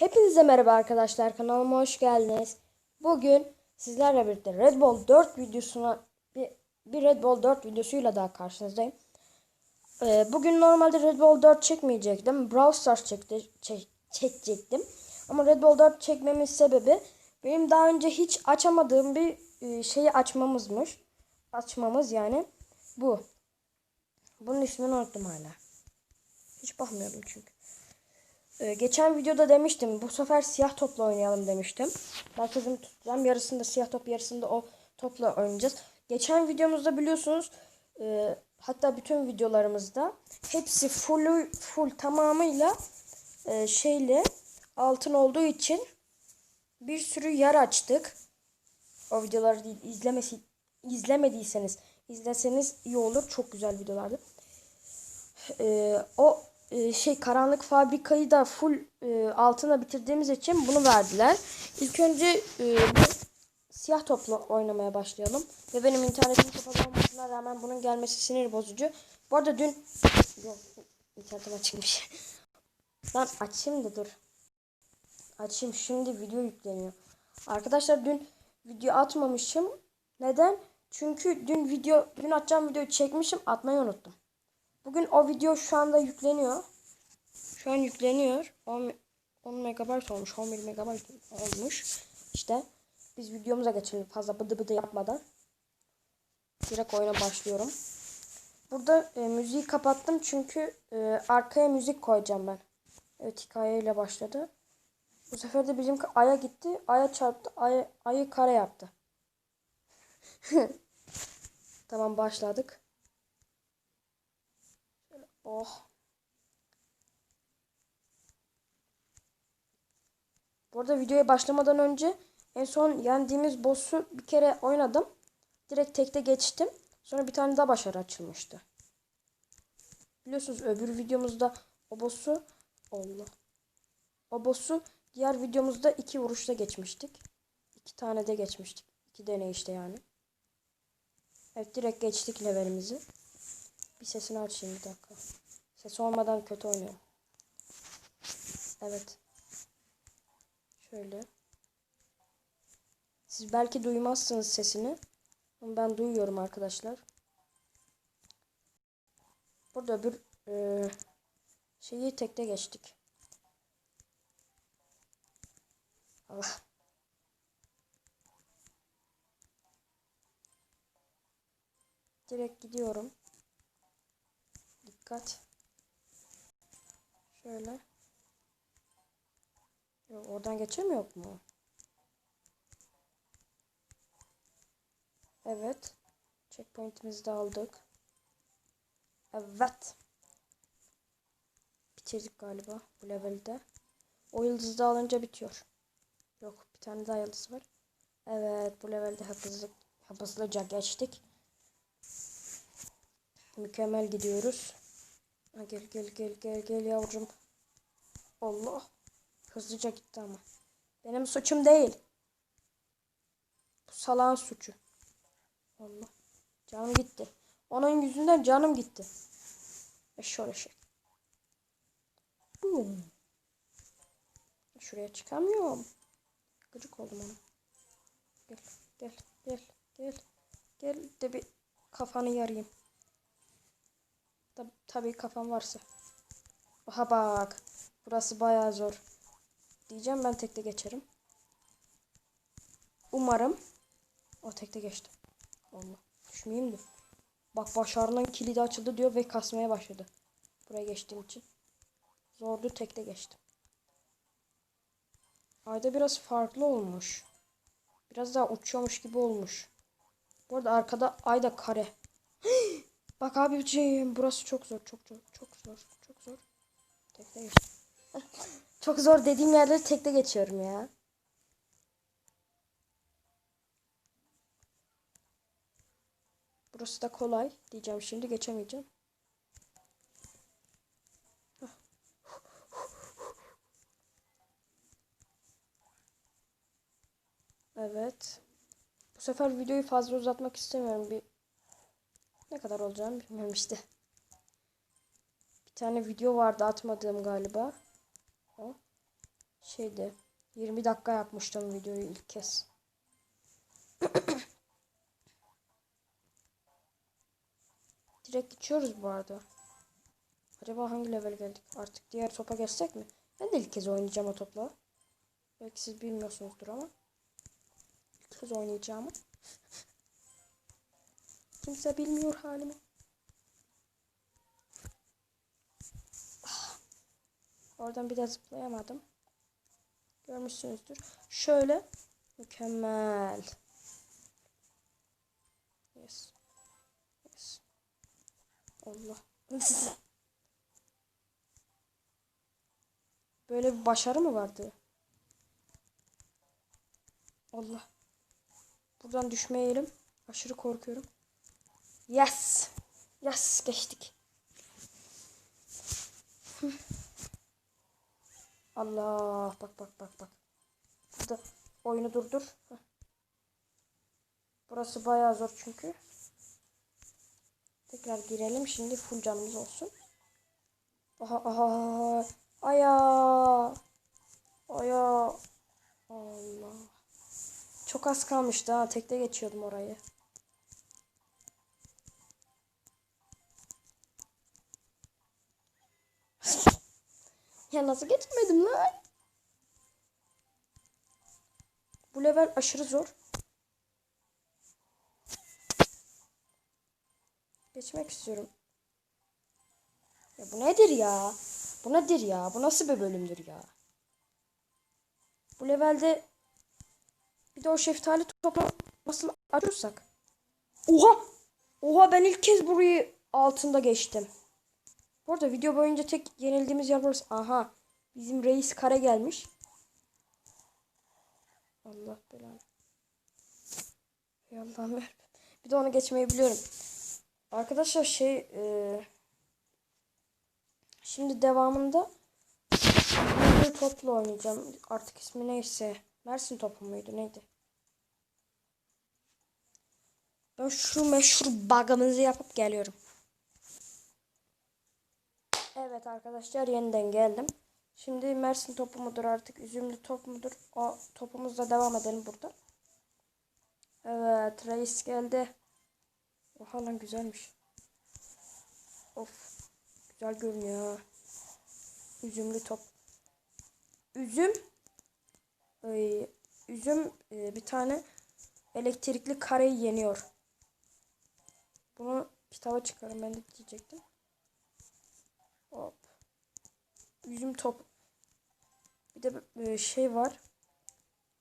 Hepinize merhaba arkadaşlar kanalıma hoş geldiniz. Bugün sizlerle birlikte Red Bull 4 videosuna bir, bir Red Bull 4 videosuyla daha karşınızdayım. Ee, bugün normalde Red Bull 4 çekmeyecektim. Brawl Stars çekti, çek- çekecektim. Ama Red Bull 4 çekmemin sebebi benim daha önce hiç açamadığım bir e, şeyi açmamızmış. Açmamız yani bu. Bunun ismini unuttum hala. Hiç bakmıyorum çünkü. Ee, geçen videoda demiştim bu sefer siyah topla oynayalım demiştim. Merkezimi tutacağım. Yarısında siyah top yarısında o topla oynayacağız. Geçen videomuzda biliyorsunuz e, hatta bütün videolarımızda hepsi full full tamamıyla e, şeyle altın olduğu için bir sürü yer açtık. O videoları izlemesi izlemediyseniz izleseniz iyi olur. Çok güzel videolardı. Ee, o e, şey karanlık fabrikayı da full e, altına bitirdiğimiz için bunu verdiler. İlk önce e, siyah topla oynamaya başlayalım. Ve benim internetim kapalı olmasına rağmen bunun gelmesi sinir bozucu. Bu arada dün yok internetim açılmış. Lan açayım da dur. Açayım şimdi video yükleniyor. Arkadaşlar dün video atmamışım. Neden? Çünkü dün video dün atacağım videoyu çekmişim atmayı unuttum. Bugün o video şu anda yükleniyor. Şu an yükleniyor. 10, 10 megabayt olmuş. 11 megabayt olmuş. İşte biz videomuza geçelim fazla bıdı bıdı yapmadan. Direkt oyuna başlıyorum. Burada e, müziği kapattım çünkü e, arkaya müzik koyacağım ben. Evet hikayeyle başladı. Bu sefer de bizim aya gitti. Aya çarptı. Ay, ayı kare yaptı. tamam başladık. Oh. Bu arada videoya başlamadan önce en son yendiğimiz boss'u bir kere oynadım. Direkt tekte geçtim. Sonra bir tane daha başarı açılmıştı. Biliyorsunuz öbür videomuzda o boss'u Allah. O boss'u diğer videomuzda iki vuruşta geçmiştik. İki tane de geçmiştik. İki deneyişte yani. Evet direkt geçtik levelimizi. Bir sesini açayım bir dakika. Ses olmadan kötü oynuyorum. Evet. Şöyle. Siz belki duymazsınız sesini. Ama ben duyuyorum arkadaşlar. Burada bir e, şeyi tekte geçtik. Allah. Direkt gidiyorum. Dikkat. Şöyle. Yok, oradan geçemiyor mu? Evet. Checkpoint'imizi de aldık. Evet. Bitirdik galiba bu levelde. O yıldızı da alınca bitiyor. Yok bir tane daha yıldız var. Evet bu levelde hızlı, hızlıca geçtik. Mükemmel gidiyoruz. Ha, gel gel gel gel gel yavrum. Allah. Hızlıca gitti ama. Benim suçum değil. Bu salağın suçu. Allah. Canım gitti. Onun yüzünden canım gitti. E şöyle şey. Boom. Şuraya çıkamıyorum. Gıcık oldum ona. Gel gel gel gel. Gel de bir kafanı yarayım. Tab tabii kafam varsa. Aha bak. Burası bayağı zor. Diyeceğim ben tekte geçerim. Umarım. O tekte geçtim. Allah. Düşmeyeyim de. Bak başarının kilidi açıldı diyor ve kasmaya başladı. Buraya geçtiğim için. Zordu tekte geçtim. Ayda biraz farklı olmuş. Biraz daha uçuyormuş gibi olmuş. Bu arada arkada ayda kare. Bak abiciğim burası çok zor. Çok zor. Çok zor. Çok zor. Tekte geçtim. çok zor dediğim yerleri tekte geçiyorum ya. Burası da kolay diyeceğim şimdi geçemeyeceğim. Evet. Bu sefer videoyu fazla uzatmak istemiyorum. Bir ne kadar olacağını bilmiyorum işte. Bir tane video vardı atmadığım galiba. O. şeydi 20 dakika yapmıştım videoyu ilk kez. Direkt geçiyoruz bu arada. Acaba hangi level geldik? Artık diğer topa geçsek mi? Ben de ilk kez oynayacağım o topla. Belki siz bilmiyorsunuzdur ama. İlk kez oynayacağım. Kimse bilmiyor halimi. Ah. Oradan bir de zıplayamadım. Görmüşsünüzdür. Şöyle. Mükemmel. Yes. Yes. Allah. Böyle bir başarı mı vardı? Allah. Buradan düşmeyelim. Aşırı korkuyorum. Yes. Yes geçtik. Allah bak bak bak bak. Burada oyunu durdur. Burası bayağı zor çünkü. Tekrar girelim. Şimdi full canımız olsun. Aha aha. Aya. Aya. Allah. Çok az kalmıştı ha. Tekte geçiyordum orayı. Ya nasıl geçmedim lan? Bu level aşırı zor. Geçmek istiyorum. Ya bu nedir ya? Bu nedir ya? Bu nasıl bir bölümdür ya? Bu levelde bir de o şeftali toplamasını açırsak. Oha! Oha ben ilk kez burayı altında geçtim. Bu arada video boyunca tek yenildiğimiz yer burası. Aha. Bizim reis kare gelmiş. Allah belanı. Ey Allah'ım ver. Bir de onu geçmeyi biliyorum. Arkadaşlar şey e, şimdi devamında bir topla oynayacağım. Artık ismi neyse. Mersin topu muydu neydi? Ben şu meşhur bug'ımızı yapıp geliyorum. Evet arkadaşlar yeniden geldim. Şimdi Mersin topu mudur artık üzümlü top mudur? O topumuzla devam edelim burada. Evet reis geldi. Oha lan güzelmiş. Of. Güzel görünüyor. Üzümlü top. Üzüm. Ay, üzüm e, bir tane elektrikli kareyi yeniyor. Bunu kitaba çıkarım ben de diyecektim. Hop. Üzüm top. Bir de e, şey var.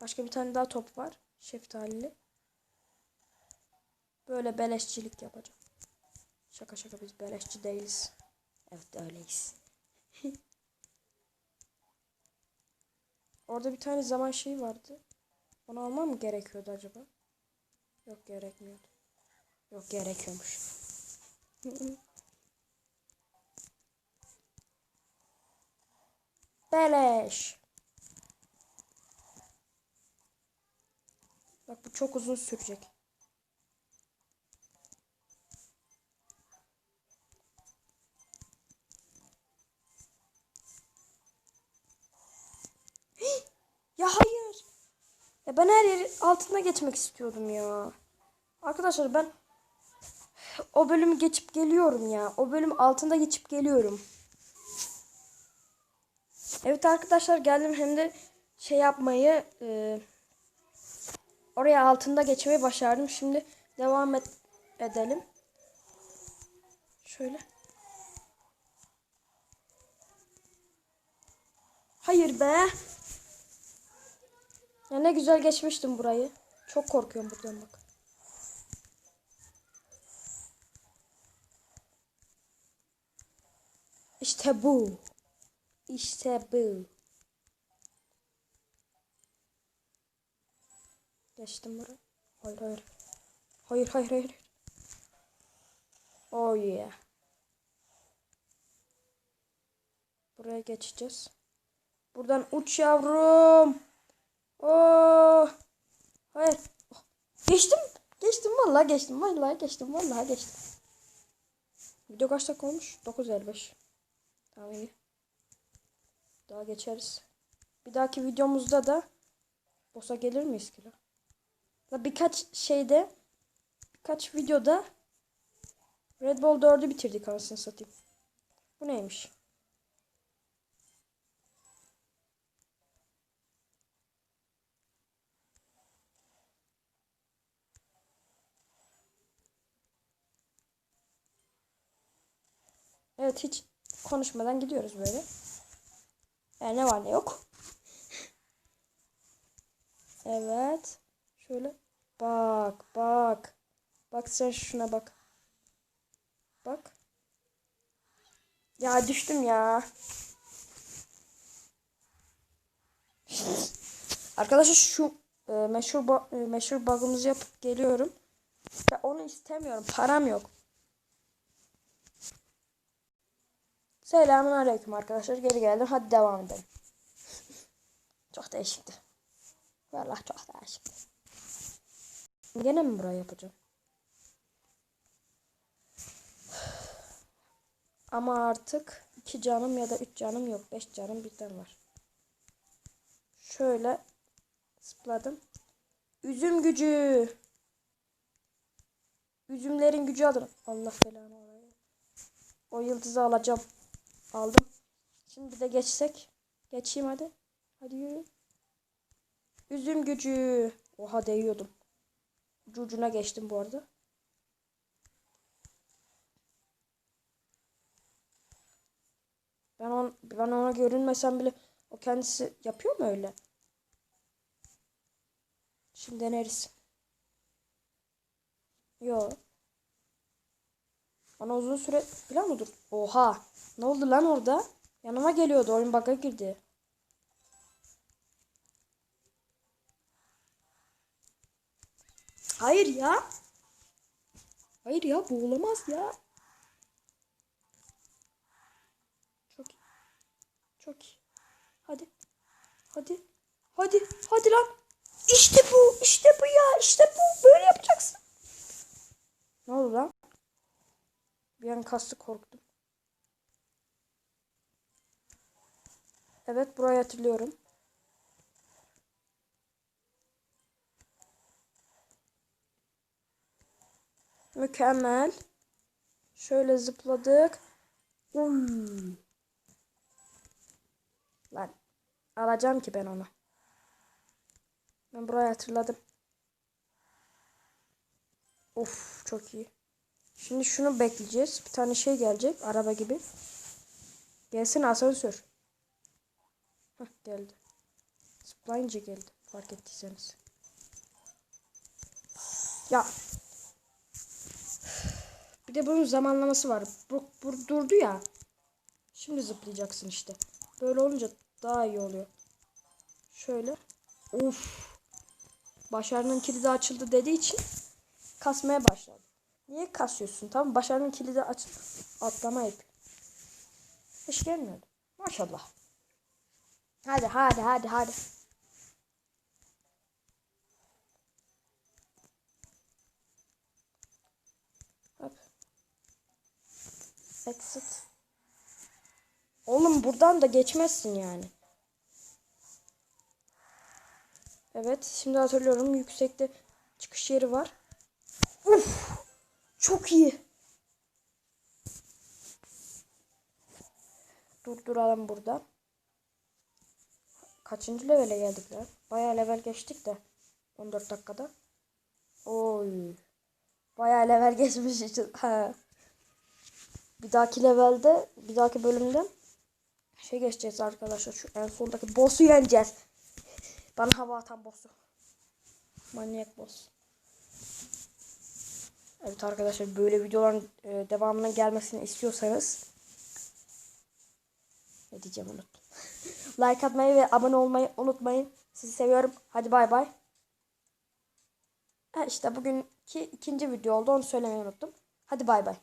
Başka bir tane daha top var. Şeftalili. Böyle beleşçilik yapacağım. Şaka şaka biz beleşçi değiliz. Evet öyleyiz. Orada bir tane zaman şeyi vardı. Onu almam mı gerekiyordu acaba? Yok gerekmiyordu. Yok gerekiyormuş. Beleş. Bak bu çok uzun sürecek. Ya hayır. Ya ben her yeri altına geçmek istiyordum ya. Arkadaşlar ben o bölümü geçip geliyorum ya. O bölüm altında geçip geliyorum. Evet arkadaşlar geldim hem de şey yapmayı e, oraya altında geçmeyi başardım. Şimdi devam et, edelim. Şöyle. Hayır be. Ya ne güzel geçmiştim burayı. Çok korkuyorum buradan bak. İşte bu. İşte bu. Geçtim burayı. Hayır hayır. Hayır hayır hayır. Oh yeah. Buraya geçeceğiz. Buradan uç yavrum. Oh. Hayır. Oh. Geçtim. Geçtim vallahi geçtim. Vallahi geçtim. Vallahi geçtim. Video kaç dakika olmuş? 9.55. Tamam iyi. Daha geçeriz. Bir dahaki videomuzda da boss'a gelir miyiz ki? La birkaç şeyde birkaç videoda Red Bull 4'ü bitirdik anasını satayım. Bu neymiş? Evet hiç konuşmadan gidiyoruz böyle. Yani ne var ne yok. Evet. Şöyle. Bak bak. Bak sen şuna bak. Bak. Ya düştüm ya. Arkadaşlar şu e, meşhur e, meşhur bug'ımızı yapıp geliyorum. Ya onu istemiyorum. Param yok. Selamun aleyküm arkadaşlar. Geri geldim. Hadi devam edelim. çok değişikti. Vallahi çok değişikti. Gene mi burayı yapacağım? Ama artık iki canım ya da üç canım yok. Beş canım birden var. Şöyle zıpladım. Üzüm gücü. Üzümlerin gücü adına. Allah belanı oraya. O yıldızı alacağım. Aldım. Şimdi de geçsek. Geçeyim hadi. Hadi yürü. Üzüm gücü. Oha değiyordum. Ucu ucuna geçtim bu arada. Ben, on, ben ona görünmesem bile o kendisi yapıyor mu öyle? Şimdi deneriz. Yo. Bana uzun süre falan mı dur? Oha. Ne oldu lan orada? Yanıma geliyordu. Oyun bug'a girdi. Hayır ya. Hayır ya bu olamaz ya. Çok iyi. Çok iyi. Hadi. Hadi. Hadi. Hadi lan. İşte bu. İşte bu ya. İşte bu. Böyle yapacaksın. Ne oldu lan? Bir an kastı korktum. Evet burayı hatırlıyorum. Mükemmel. Şöyle zıpladık. Uy. Lan alacağım ki ben onu. Ben burayı hatırladım. Of çok iyi. Şimdi şunu bekleyeceğiz. Bir tane şey gelecek. Araba gibi. Gelsin asansör. Hah geldi. Zıplayınca geldi. Fark ettiyseniz. Ya. Bir de bunun zamanlaması var. Bu, bu durdu ya. Şimdi zıplayacaksın işte. Böyle olunca daha iyi oluyor. Şöyle. Of. Başarının kilidi açıldı dediği için kasmaya başladı. Niye kasıyorsun? Tamam başarının kilidi aç atlama yap. Hiç gelmiyordu. Maşallah. Hadi hadi hadi hadi. Hop. Exit. Oğlum buradan da geçmezsin yani. Evet şimdi hatırlıyorum yüksekte çıkış yeri var. Uf, çok iyi. Durduralım burada. Kaçıncı levele geldik lan? Bayağı level geçtik de. 14 dakikada. Oy. Bayağı level geçmiş için. Ha. Bir dahaki levelde, bir dahaki bölümde şey geçeceğiz arkadaşlar. Şu en sondaki boss'u yeneceğiz. Bana hava atan boss'u. Manyak boss. Evet arkadaşlar böyle videoların e, devamının gelmesini istiyorsanız ne diyeceğim unuttum. Like atmayı ve abone olmayı unutmayın. Sizi seviyorum. Hadi bay bay. Ha işte bugünkü ikinci video oldu. Onu söylemeyi unuttum. Hadi bay bay.